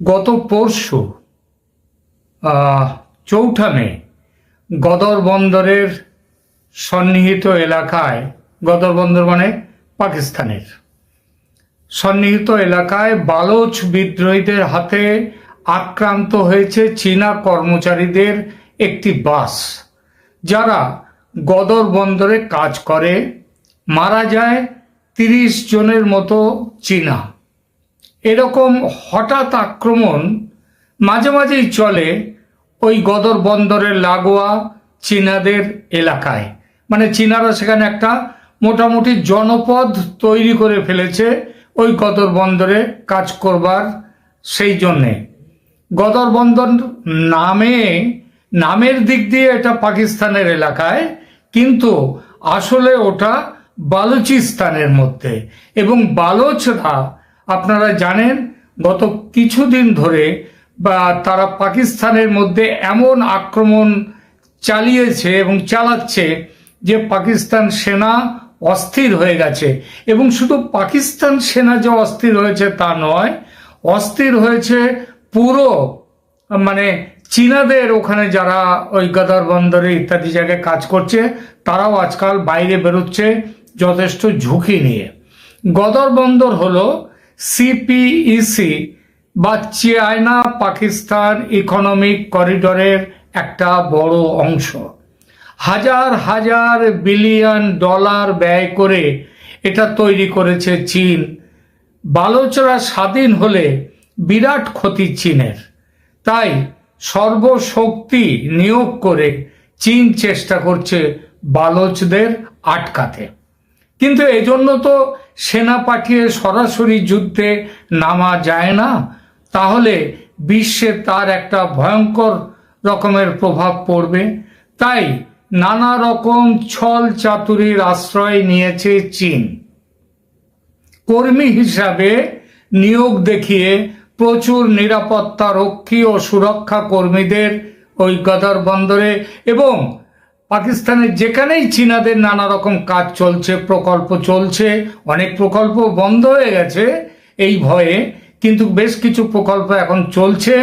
গত পরশু চৌঠা মে, গদর বন্দরের সন্নিহিত এলাকায়, গদর বন্দর মানে পাকিস্তানের, সন্নিহিত এলাকায় বালোচ বিদ্রোহীদের হাতে আক্রান্ত হয়েছে চীনা কর্মচারীদের একটি বাস। যারা গদর বন্দরে কাজ করে, মারা যায় তিরিশ জনের মতো চীনা। এরকম হঠাৎ আক্রমণ মাঝে মাঝেই চলে ওই গদর বন্দরের লাগোয়া চীনাদের এলাকায়। মানে চীনারা সেখানে একটা মোটামুটি জনপদ তৈরি করে ফেলেছে ওই গদর বন্দরে কাজ করবার সেই জন্যে। গদর বন্দর নামে, নামের দিক দিয়ে এটা পাকিস্তানের এলাকায়, কিন্তু আসলে ওটা বালুচিস্তানের মধ্যে। এবং বালোচরা আপনারা জানেন, গত কিছুদিন ধরে বা তারা পাকিস্তানের মধ্যে এমন আক্রমণ চালিয়েছে এবং চালাচ্ছে যে পাকিস্তান সেনা অস্থির হয়ে গেছে। এবং শুধু পাকিস্তান সেনা যে অস্থির হয়েছে তা নয়, অস্থির হয়েছে পুরো মানে চীনাদের ওখানে যারা ওই গদার বন্দরে ইত্যাদি জায়গায় কাজ করছে, তারাও আজকাল বাইরে বেরোচ্ছে, যথেষ্ট ঝুঁকি নিয়ে। গদর বন্দর হলো সিপিইসি বা চায়না পাকিস্তান ইকোনমিক করিডোরের একটা বড় অংশ। হাজার হাজার বিলিয়ন ডলার ব্যয় করে এটা তৈরি করেছে চীন। বালোচরা স্বাধীন হলে বিরাট ক্ষতি চীনের। তাই সর্বশক্তি নিয়োগ করে চীন চেষ্টা করছে বালোচদের আটকাতে। কিন্তু এজন্য তো সেনা পাঠিয়ে সরাসরি যুদ্ধে নামা যায় না, তাহলে বিশ্বে তার একটা ভয়ঙ্কর রকমের প্রভাব পড়বে। তাই নানা রকম ছল চাতুরির আশ্রয় নিয়েছে চীন। কর্মী হিসাবে নিয়োগ দেখিয়ে প্রচুর নিরাপত্তা রক্ষী ও সুরক্ষা কর্মীদের ওই গদর বন্দরে এবং পাকিস্তানের যেখানেই চীনাদের নানা রকম কাজ চলছে, প্রকল্প চলছে, অনেক প্রকল্প বন্ধ হয়ে গেছে এই ভয়ে, কিন্তু বেশ কিছু প্রকল্প এখন চলছে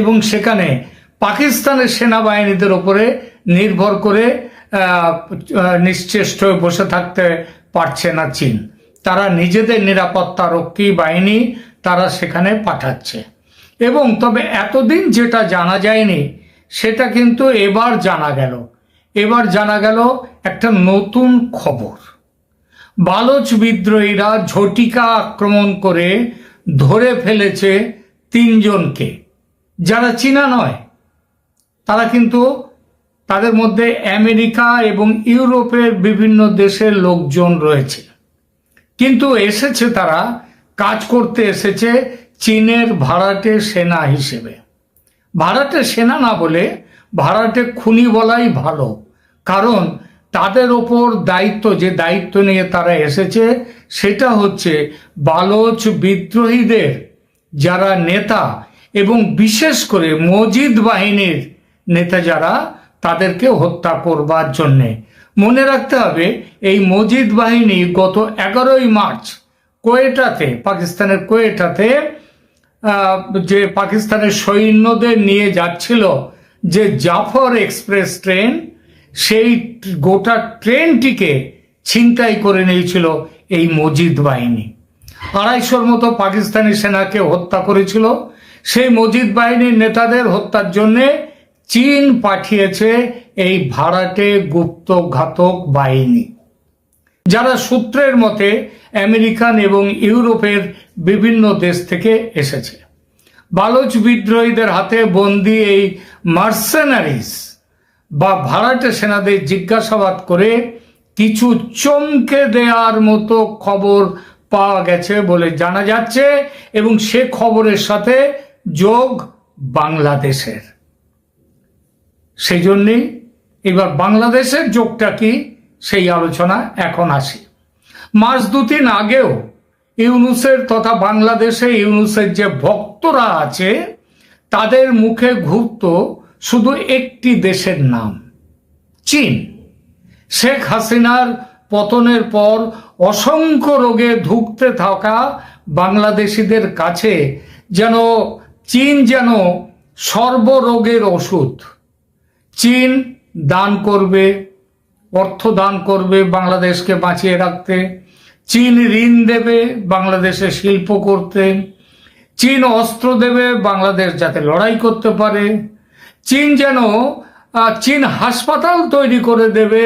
এবং সেখানে পাকিস্তানের সেনাবাহিনীদের ওপরে নির্ভর করে নিশ্চেষ্ট হয়ে বসে থাকতে পারছে না চীন। তারা নিজেদের নিরাপত্তা রক্ষী বাহিনী তারা সেখানে পাঠাচ্ছে। এবং তবে এতদিন যেটা জানা যায়নি, সেটা কিন্তু এবার জানা গেল। এবার জানা গেল একটা নতুন খবর। বালোচ বিদ্রোহীরা ঝটিকা আক্রমণ করে ধরে ফেলেছে তিনজনকে। যারা চীনা নয়, তারা কিন্তু তাদের মধ্যে আমেরিকা এবং ইউরোপের বিভিন্ন দেশের লোকজন রয়েছে। কিন্তু এসেছে তারা, কাজ করতে এসেছে চীনের ভাড়াটে সেনা হিসেবে। ভাড়াটে সেনা না বলে ভাড়াটে খুনি বলাই ভালো। কারণ তাদের ওপর দায়িত্ব, যে দায়িত্ব নিয়ে তারা এসেছে, সেটা হচ্ছে বালোচ বিদ্রোহীদের যারা নেতা এবং বিশেষ করে মজিদ বাহিনীর নেতা যারা, তাদেরকে হত্যা করবার জন্যে। মনে রাখতে হবে, এই মজিদ বাহিনী গত এগারোই মার্চ কোয়েটাতে, পাকিস্তানের কোয়েটাতে যে পাকিস্তানের সৈন্যদের নিয়ে যাচ্ছিল যে জাফর এক্সপ্রেস ট্রেন সেই গোটা ট্রেনটিকে ছিনতাই করে নিয়েছিল এই মজিদ বাহিনী। আড়াইশোর মতো পাকিস্তানি সেনাকে হত্যা করেছিল। সেই মজিদ বাহিনীর নেতাদের হত্যার জন্যে চীন পাঠিয়েছে এই ভাড়াটে গুপ্ত ঘাতক বাহিনী। যারা সূত্রের মতে আমেরিকান এবং ইউরোপের বিভিন্ন দেশ থেকে এসেছে। বালোচ বিদ্রোহীদের হাতে বন্দি এই মার্সেনারিস বা ভাড়াটে সেনাদের জিজ্ঞাসাবাদ করে কিছু চমকে দেওয়ার মতো খবর পাওয়া গেছে বলে জানা যাচ্ছে এবং সে খবরের সাথে যোগ বাংলাদেশের। সেই জন্যেই এবার বাংলাদেশের যোগটা কি? সেই আলোচনা এখন আসি। মাস দু তিন আগেও ইউনুসের তথা বাংলাদেশে ইউনুসের যে ভক্তরা আছে, তাদের মুখে ঘুরত শুধু একটি দেশের নাম, চীন। শেখ হাসিনার পতনের পর অসংখ্য রোগে ধুঁকতে থাকা বাংলাদেশিদের কাছে যেন চীন যেন সর্বরোগের ওষুধ। চীন দান করবে, অর্থ দান করবে বাংলাদেশকে বাঁচিয়ে রাখতে। চীন ঋণ দেবে বাংলাদেশে শিল্প করতে। চীন অস্ত্র দেবে বাংলাদেশ যাতে লড়াই করতে পারে। চীন যেন চীন হাসপাতাল তৈরি করে দেবে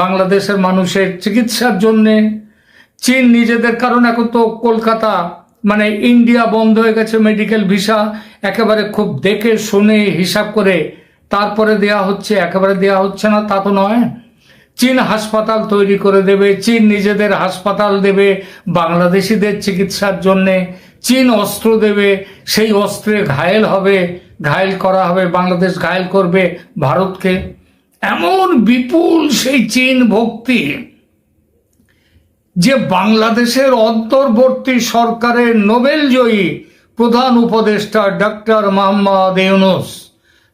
বাংলাদেশের মানুষের চিকিৎসার জন্যে। চীন নিজেদের কারণ, এখন তো কলকাতা মানে ইন্ডিয়া বন্ধ হয়ে গেছে মেডিকেল ভিসা, একেবারে খুব দেখে শুনে হিসাব করে তারপরে দেয়া হচ্ছে, একেবারে দেয়া হচ্ছে না, তা তো নয়। চীন হাসপাতাল তৈরি করে দেবে, চীন নিজেদের হাসপাতাল দেবে বাংলাদেশিদের চিকিৎসার জন্যে, চীন অস্ত্র দেবে, সেই অস্ত্রে ঘায়েল হবে ঘায়েল করা হবে, বাংলাদেশ ঘায়ল করবে ভারতকে। এমন বিপুল সেই চীন ভক্তি যে বাংলাদেশের অন্তর্বর্তী সরকারের নোবেল জয়ী প্রধান উপদেষ্টা ডক্টর মোহাম্মদ ইউনুস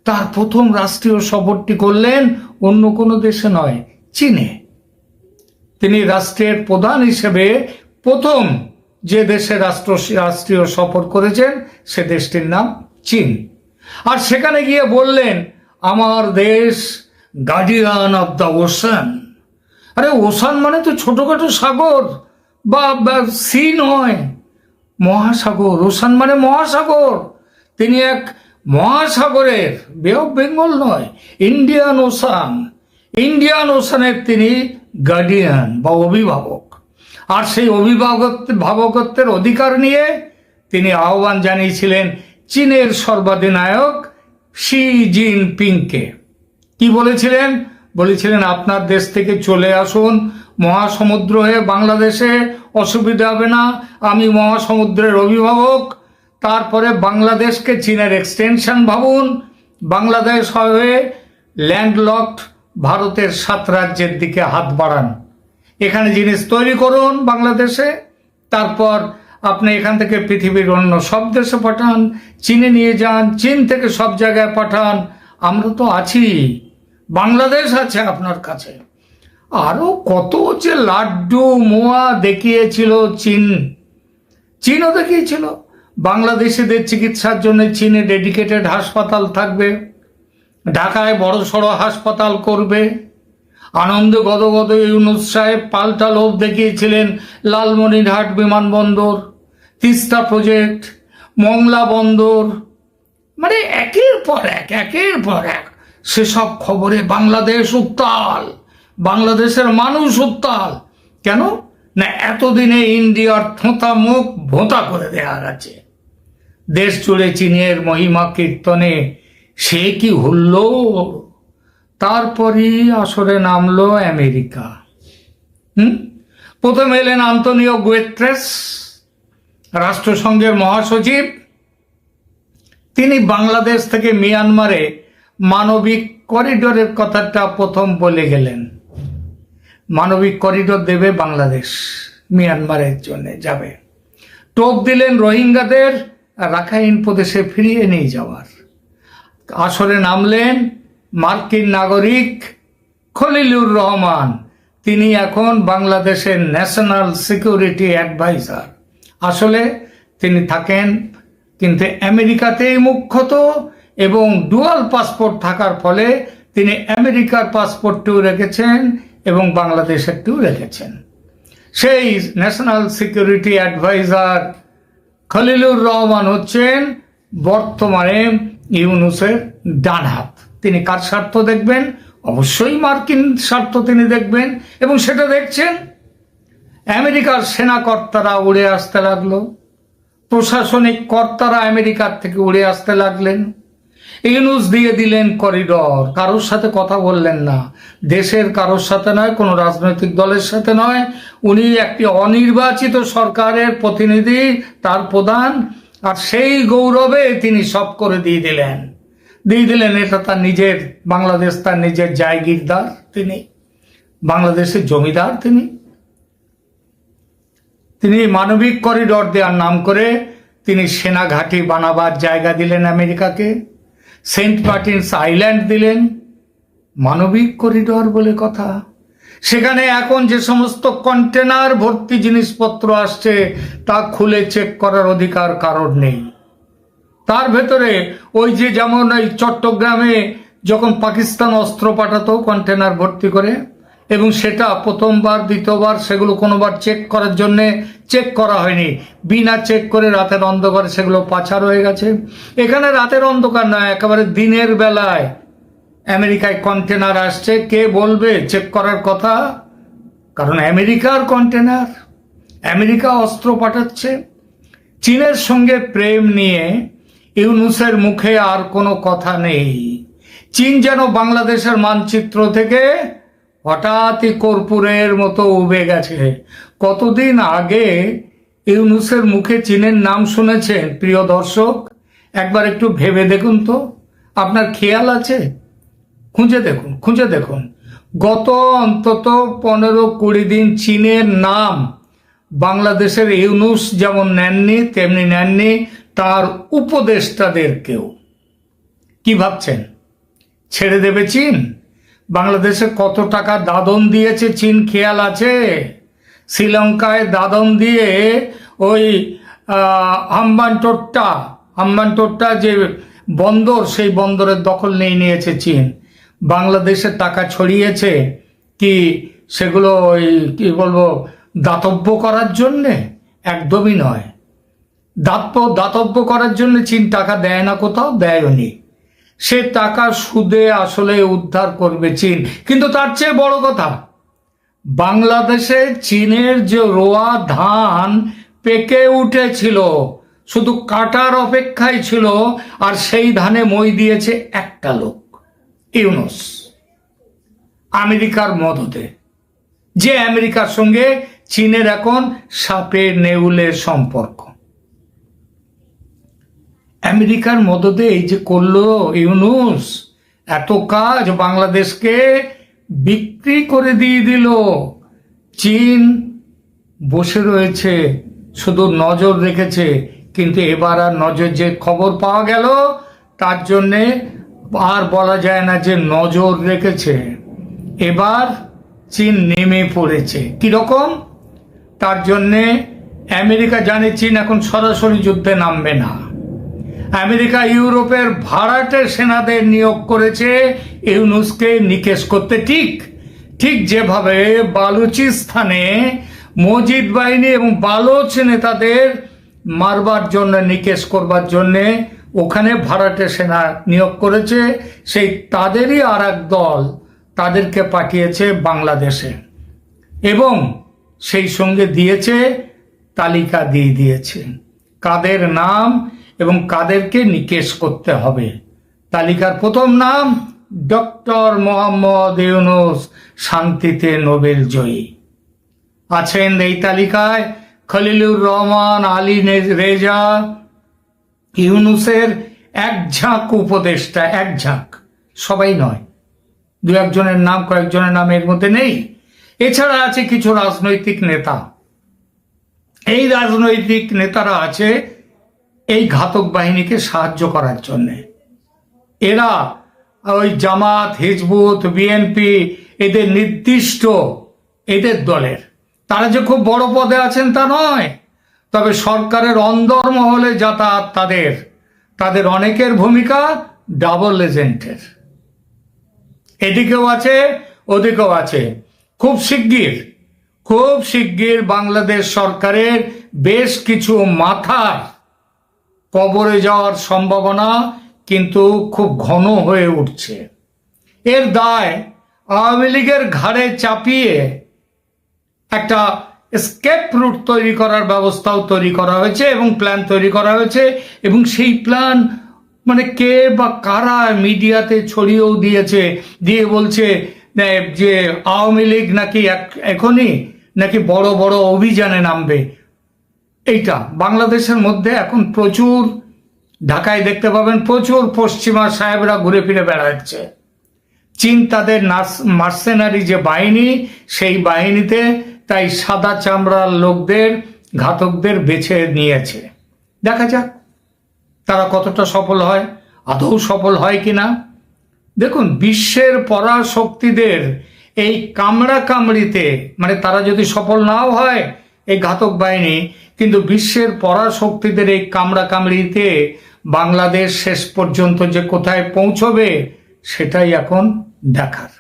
তার প্রথম রাষ্ট্রীয় সফরটি করলেন অন্য কোনো দেশে নয়, চীনে। তিনি রাষ্ট্রের প্রধান হিসেবে প্রথম যে দেশে রাষ্ট্র, রাষ্ট্রীয় সফর করেছেন সে দেশটির নাম চীন। আর সেখানে গিয়ে বললেন, আমার দেশ গার্ডিয়ান অব দ্য ওশান আরে ওশান মানে তো ছোটখাটো সাগর, বা সি নয়, মহাসাগর। ওশান মানে মহাসাগর। তিনি এক মহাসাগরের বে অফ বেঙ্গল নয় ইন্ডিয়ান ওশান ইন্ডিয়ান ওশানের তিনি গার্ডিয়ান বা অভিভাবক। আর সেই অভিভাবক ভাবকত্বের অধিকার নিয়ে তিনি আহ্বান জানিয়েছিলেন চীনের সর্বাধিনায়ক শি জিন পিংকে কি বলেছিলেন? বলেছিলেন, আপনার দেশ থেকে চলে আসুন, মহাসমুদ্র হয়ে বাংলাদেশে অসুবিধা হবে না, আমি মহাসমুদ্রের অভিভাবক। তারপরে বাংলাদেশকে চীনের এক্সটেনশন ভাবুন। বাংলাদেশ হয়ে ল্যান্ডলকড ভারতের সাত রাজ্যের দিকে হাত বাড়ান। এখানে জিনিস তৈরি করুন বাংলাদেশে, তারপর আপনি এখান থেকে পৃথিবীর অন্য সব দেশে পাঠান, চীনে নিয়ে যান, চীন থেকে সব জায়গায় পাঠান। আমরা তো আছি। বাংলাদেশ আছে আপনার কাছে। আরও কত যে লাড্ডু মোয়া দেখিয়েছিল চীন। চীনও দেখিয়েছিল। বাংলাদেশিদের চিকিৎসার জন্য চীনে ডেডিকেটেড হাসপাতাল থাকবে। ঢাকায় বড় সড়ো হাসপাতাল করবে। আনন্দ গদগদ ইউনুস সাহেব পাল্টা লোভ দেখিয়েছিলেন লালমনিরহাট বিমানবন্দর, তিস্তা প্রজেক্ট, মংলা বন্দর। মানে একের পর এক, একের পর এক সেসব খবরে বাংলাদেশ উত্তাল, বাংলাদেশের মানুষ উত্তাল। কেন? না, এতদিনে ইন্ডিয়ার থোঁতা মুখ ভোঁতা করে দেয়া গেছে দেশ জুড়ে চীনের মহিমা কীর্তনে সে কি হল তারপরই আসরে নামলো আমেরিকা। হুম? প্রথম এলেন আন্তনিও গুয়েত্রেস, রাষ্ট্রসংঘের মহাসচিব। তিনি বাংলাদেশ থেকে মিয়ানমারে মানবিক করিডোরের কথাটা প্রথম বলে গেলেন। মানবিক করিডোর দেবে বাংলাদেশ, মিয়ানমারের জন্য যাবে। টোপ দিলেন রোহিঙ্গাদের, রাখাইন প্রদেশে ফিরিয়ে নিয়ে যাওয়ার। আসরে নামলেন মার্কিন নাগরিক খলিলুর রহমান। তিনি এখন বাংলাদেশের ন্যাশনাল সিকিউরিটি অ্যাডভাইজার। আসলে তিনি থাকেন, কিন্তু আমেরিকাতেই মুখ্যত এবং ডুয়াল পাসপোর্ট থাকার ফলে তিনি আমেরিকার পাসপোর্টটিও রেখেছেন এবং বাংলাদেশেরটিও রেখেছেন। সেই national security adviser Khalilur Rahman হচ্ছেন বর্তমানে ইউনুসের ডান হাত তিনি কার স্বার্থ দেখবেন? অবশ্যই মার্কিন স্বার্থ তিনি দেখবেন। এবং সেটা দেখছেন, আমেরিকার সেনা কর্তারা উড়ে আসতে লাগল। প্রশাসনিক কর্তারা আমেরিকার থেকে উড়ে আসতে লাগলেন। ইউনুস দিয়ে দিলেন করিডর কারোর সাথে কথা বললেন না। দেশের কারোর সাথে নয়, কোনো রাজনৈতিক দলের সাথে নয়। উনি একটি অনির্বাচিত সরকারের প্রতিনিধি, তার প্রধান, আর সেই গৌরবে তিনি সব করে দিয়ে দিলেন। দিয়ে দিলেন, এটা তার নিজের, বাংলাদেশ তার নিজের জায়গিরদার তিনি, বাংলাদেশের জমিদার তিনি। তিনি মানবিক করিডর দেওয়ার নাম করে তিনি সেনা ঘাঁটি বানাবার জায়গা দিলেন আমেরিকাকে। সেন্ট মার্টিনস আইল্যান্ড দিলেন, মানবিক করিডর বলে কথা। সেখানে এখন যে সমস্ত কন্টেনার ভর্তি জিনিসপত্র আসছে, তা খুলে চেক করার অধিকার কারণ নেই। তার ভেতরে ওই যে যেমন ওই চট্টগ্রামে যখন পাকিস্তান অস্ত্র পাঠাতো কন্টেনার ভর্তি করে, এবং সেটা প্রথমবার, দ্বিতীয়বার সেগুলো কোনোবার চেক করার জন্য চেক করা হয়নি। বিনা চেক করে রাতের অন্ধকারে সেগুলো পাচার হয়ে গেছে। এখানে রাতের অন্ধকার নয়, একেবারে দিনের বেলায় আমেরিকায় কন্টেনার আসছে। কে বলবে চেক করার কথা? কারণ আমেরিকার কন্টেনার আমেরিকা অস্ত্র পাঠাচ্ছে। চীনের সঙ্গে প্রেম নিয়ে ইউনুসের মুখে আর কোনো কথা নেই। চীন যেন বাংলাদেশের মানচিত্র থেকে হঠাৎই কর্পূরের মতো উবে গেছে। কতদিন আগে ইউনুসের মুখে চীনের নাম শুনেছেন, প্রিয় দর্শক? একবার একটু ভেবে দেখুন তো। আপনার খেয়াল আছে? খুঁজে দেখুন খুঁজে দেখুন। গত অন্তত পনেরো কুড়ি দিন চীনের নাম বাংলাদেশের ইউনুস যেমন নেননি, তেমনি নেননি তার উপদেষ্টাদেরকেও। কি ভাবছেন? ছেড়ে দেবে চীন? বাংলাদেশে কত টাকা দাদন দিয়েছে, চীন খেয়াল আছে? শ্রীলঙ্কায় দাদন দিয়ে ওই হাম্বানটোট্টা হাম্বানটোট্টা যে বন্দর, সেই বন্দরের দখল নিয়ে নিয়েছে চীন। বাংলাদেশে টাকা ছড়িয়েছে কি সেগুলো ওই, কি বলব, দাতব্য করার জন্যে? একদমই নয়। দাতব্য দাতব্য করার জন্য চীন টাকা দেয় না কোথাও দেয়নি সে টাকা সুদে আসলে উদ্ধার করবে চীন। কিন্তু তার চেয়ে বড় কথা, বাংলাদেশে চীনের যে রোয়া ধান পেকে উঠেছিল, শুধু কাটার অপেক্ষায় ছিল, আর সেই ধানে মই দিয়েছে একটা লোক, ইউনুস। আমেরিকার মদতে। যে আমেরিকার সঙ্গে চীনের এখন সাপে নেউলের সম্পর্ক। আমেরিকার মদতে এই যে করল ইউনুস, এত কাজ বাংলাদেশকে বিক্রি করে দিয়ে দিল। চীন বসে রয়েছে, শুধু নজর রেখেছে, কিন্তু এবার আর নজর যে খবর পাওয়া গেল, তার জন্যে আর বলা যায় না যে নজর রেখেছে। এবার চীন নেমে পড়েছে। কীরকম তার জন্যে আমেরিকা জানে চীন এখন সরাসরি যুদ্ধে নামবে না। আমেরিকা, ইউরোপের ভাড়াটে সেনাদের নিয়োগ করেছে। ইউনুসকে নিকেশ করতে ঠিক ঠিক যেভাবে বালুচিস্তানে মজিদ বাহিনী এবং বালোচ নেতাদের মারবার জন্য, নিকেশ করবার জন্যে ওখানে ভাড়াটে সেনা নিয়োগ করেছে। সেই তাদেরই আর দল তাদেরকে পাঠিয়েছে বাংলাদেশে এবং সেই সঙ্গে দিয়েছে, তালিকা দিয়ে দিয়েছে। কাদের নাম এবং কাদেরকে নিকেশ করতে হবে। তালিকার প্রথম নাম ডক্টর মোহাম্মদ ইউনুস, শান্তিতে নোবেল জয়ী। আছেন এই তালিকায় খলিলুর রহমান, আলী রেজা, ইউনুসের এক ঝাঁক উপদেষ্টা এক ঝাঁক সবাই নয়। দু একজনের নাম, কয়েকজনের নাম এর মধ্যে নেই। এছাড়া আছে কিছু রাজনৈতিক নেতা। এই রাজনৈতিক নেতারা আছে এই ঘাতক বাহিনীকে সাহায্য করার জন্যে। এরা ওই জামাত, হিজবুত, বিএনপি, এদের নির্দিষ্ট এদের দলের। তারা যে খুব বড় পদে আছেন তা নয়, তবে সরকারের অন্দর মহলে যাতায়াত তাদের তাদের অনেকের ভূমিকা ডাবল এজেন্টের এদিকেও আছে, ওদিকেও আছে। খুব শিগগির খুব শিগগির বাংলাদেশ সরকারের বেশ কিছু মাথার কবরে যাওয়ার সম্ভাবনা কিন্তু খুব ঘন হয়ে উঠছে। এর দায় আওয়ামী লীগের ঘাড়ে চাপিয়ে একটা স্কেপ রুট তৈরি করার ব্যবস্থাও তৈরি করা হয়েছে এবং প্ল্যান তৈরি করা হয়েছে এবং সেই প্ল্যান মানে কে বা কারা মিডিয়াতে ছড়িয়েও দিয়েছে, দিয়ে বলছে, যে আওয়ামী লীগ নাকি এখনই নাকি বড় বড় অভিযানে নামবে। এইটা বাংলাদেশের মধ্যে এখন প্রচুর ঢাকায় দেখতে পাবেন, প্রচুর পশ্চিমা সাহেবরা ঘুরে ফিরে বেড়াচ্ছে। চীন তাদের মার্সেনারি যে বাহিনী, সেই বাহিনীতে তাই সাদা চামড়ার লোকদের, ঘাতকদের বেছে নিয়েছে। দেখা যাক, তারা কতটা সফল হয়, আদৌ সফল হয় কি না দেখুন, বিশ্বের পরাশক্তিদের এই কামড়া কামড়িতে মানে তারা যদি সফল নাও হয় এই ঘাতক বাহিনী, কিন্তু বিশ্বের পরাশক্তিদের এই কামড়া কামড়িতে বাংলাদেশ শেষ পর্যন্ত যে কোথায় পৌঁছবে, সেটাই এখন দেখার।